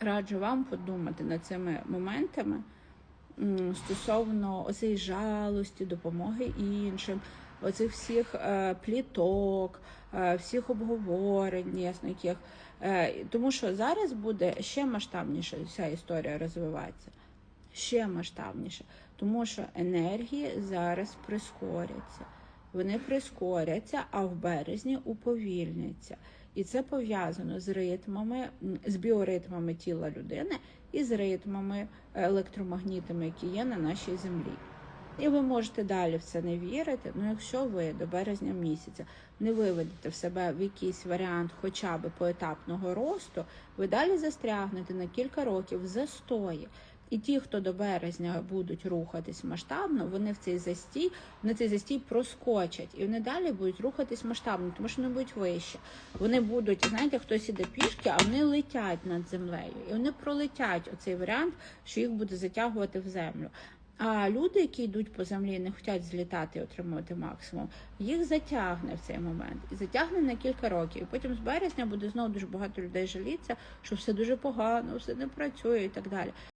раджу вам подумати над цими моментами стосовно оцеї жалості, допомоги іншим, оцих всіх е, пліток, е, всіх обговорень, ясно яких. Е, тому що зараз буде ще масштабніше вся історія розвиватися. Ще масштабніше, тому що енергії зараз прискоряться. Вони прискоряться, а в березні уповільняться. І це пов'язано з ритмами, з біоритмами тіла людини і з ритмами електромагнітами, які є на нашій землі. І ви можете далі в це не вірити. Ну якщо ви до березня місяця не виведете в себе в якийсь варіант хоча б поетапного росту, ви далі застрягнете на кілька років в застої. І ті, хто до березня будуть рухатись масштабно, вони в цей застій, вони цей застій проскочать, і вони далі будуть рухатись масштабно, тому що вони будуть вище. Вони будуть, знаєте, хтось іде пішки, а вони летять над землею, і вони пролетять оцей варіант, що їх буде затягувати в землю. А люди, які йдуть по землі, не хочуть злітати і отримувати максимум, їх затягне в цей момент і затягне на кілька років. І потім з березня буде знову дуже багато людей жалітися, що все дуже погано, все не працює і так далі.